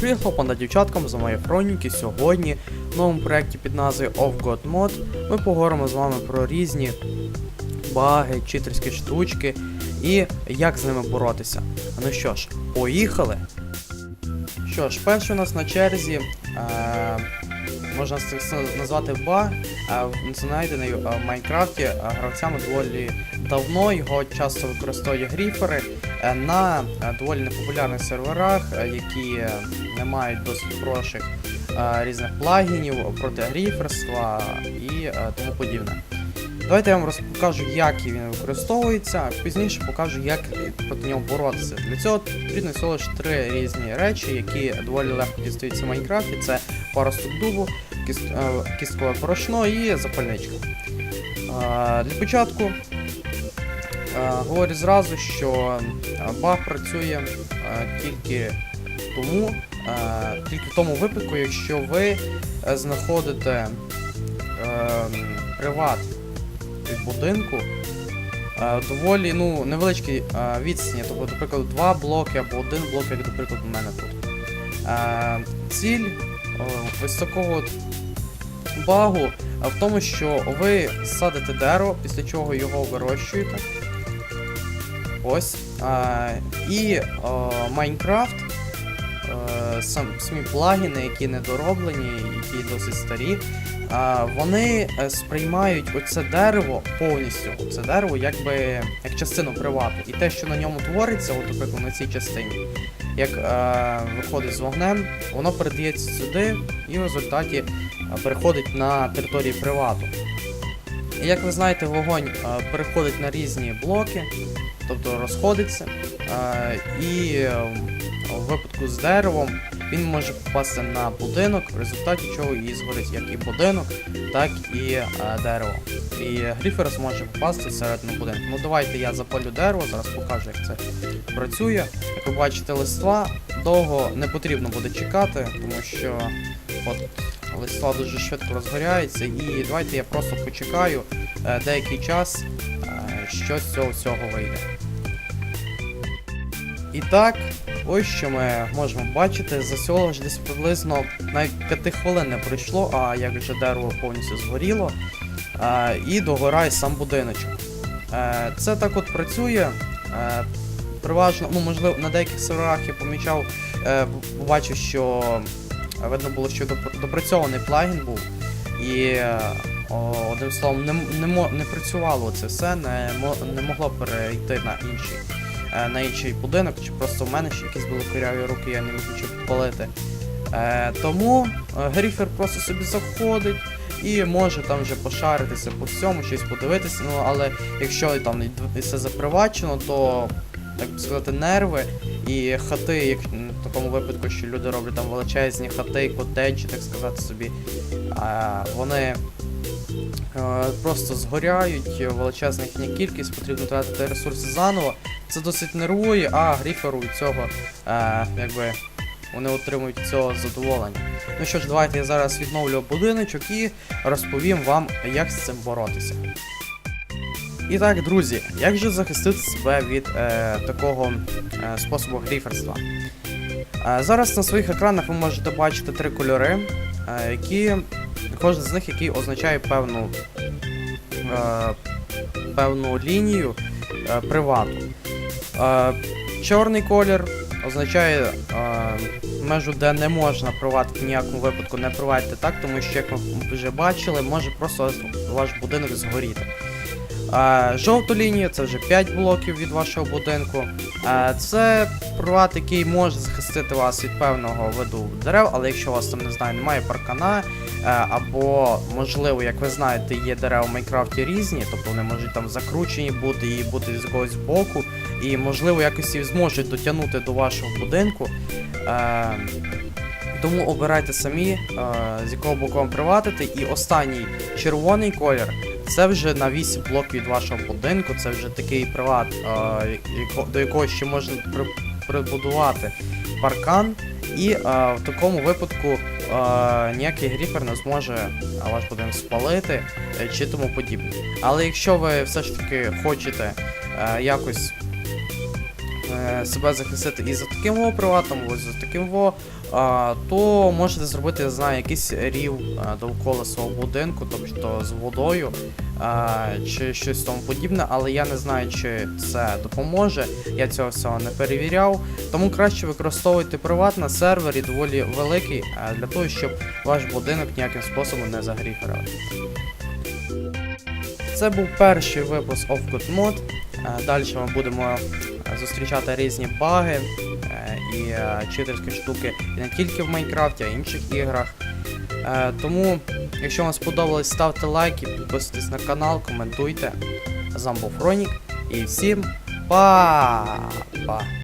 Приїхав панда дівчаткам за мої хроніки сьогодні в новому проєкті під назвою Of God Mod. Ми поговоримо з вами про різні баги, читерські штучки і як з ними боротися. Ну що ж, поїхали! Що ж, перший у нас на черзі е, можна назвати баг, е, знайдений е, в Майнкрафті гравцями доволі давно. Його часто використовують гріфери е, на е, доволі непопулярних серверах, е, які не мають досить хороших різних плагінів проти гріферства і тому подібне. Давайте я вам розкажу, як він використовується, а пізніше покажу, як проти нього боротися. Для цього потрібно всього лише три різні речі, які доволі легко дістаються в Майнкрафті. Це паросток дубу, кіс- кісткове порошно і запальничка. Е, Для початку е, говорю зразу, що е, баг працює тільки тому, тільки в тому випадку, якщо ви знаходите приват від будинку доволі ну, невеличкій е, відстані, тобто, наприклад, два блоки або один блок, як, наприклад, у мене тут. Ціль ось такого багу е, в тому, що ви садите дерево, після чого його вирощуєте. Ось. Е, і е, Майнкрафт, е, сам, самі плагіни, які недороблені, які досить старі, вони е, сприймають оце дерево повністю, це дерево якби як частину привату. І те, що на ньому твориться, от, наприклад, на цій частині, як е, виходить з вогнем, воно передається сюди і в результаті е, переходить на території привату. І як ви знаєте, вогонь е, переходить на різні блоки, тобто розходиться. І е, в випадку з деревом він може попасти на будинок, в результаті чого і згорить як і будинок, так і е, дерево. І гріфер зможе попасти всередину будинку. Ну давайте я запалю дерево, зараз покажу, як це працює. Як ви бачите, листва довго не потрібно буде чекати, тому що от листва дуже швидко розгоряються. І давайте я просто почекаю е, деякий час, що з цього всього вийде. І так, ось що ми можемо бачити, за цього ж десь приблизно навіть 5 хвилин не пройшло, а як вже дерево повністю згоріло, е, і догорає сам будиночок. Е, це так от працює. Е, переважно, ну можливо, на деяких серверах я помічав, е, побачив, що видно було, що допрацьований плагін був. І е, о, одним словом, не, не, не працювало це все, не, не могло перейти на інший е, на інший будинок, чи просто в мене ще якісь були коряві руки, я не міг нічого підпалити. Е, тому е, Гріфер просто собі заходить і може там вже пошаритися по всьому, щось подивитися. Ну, але якщо там все запривачено, то так би сказати, нерви і хати, як в такому випадку, що люди роблять там величезні хати, котеджі, так сказати собі, вони е, просто згоряють, величезна їхня кількість, потрібно тратити ресурси заново. Це досить нервує, а гріферу від цього е, якби вони отримують цього задоволення. Ну що ж, давайте я зараз відновлю будиночок і розповім вам, як з цим боротися. І так, друзі, як же захистити себе від е, такого е, способу гріферства? Е, зараз на своїх екранах ви можете бачити три кольори, е, які кожен з них який означає певну, е, певну лінію е, привату. Е, чорний колір означає межу, де не можна приватити в ніякому випадку не приватити так, тому що, як ви вже бачили, може просто ваш будинок згоріти. Жовту лінію це вже 5 блоків від вашого будинку. Це приват, який може захистити вас від певного виду дерев, але якщо у вас там не знаю, немає паркана, е, або можливо, як ви знаєте, є дерева в Майнкрафті різні, тобто вони можуть там закручені бути і бути з якогось боку, і можливо якось і зможуть дотягнути до вашого будинку. Е, тому обирайте самі, е, з якого боку вам приватити. І останній червоний колір це вже на 8 блоків від вашого будинку, це вже такий приват, е, до якого ще можна прибудувати паркан. І е, в такому випадку е, ніякий гріфер не зможе ваш будинок спалити чи тому подібне. Але якщо ви все ж таки хочете е, якось себе захистити і за таким во приватом, ось за таким во, то можете зробити, я знаю, якийсь рів довкола свого будинку, тобто з водою чи щось тому подібне, але я не знаю, чи це допоможе. Я цього всього не перевіряв. Тому краще використовуйте приват на сервері доволі великий для того, щоб ваш будинок ніяким способом не загріферили. Це був перший випуск of Good Mod. Е, Далі ми будемо е, зустрічати різні баги е, і е, читерські штуки і не тільки в Майнкрафті, а й інших іграх. Е, Тому, якщо вам сподобалось, ставте лайки, підписуйтесь на канал, коментуйте. З вами був Ронік і всім па-па!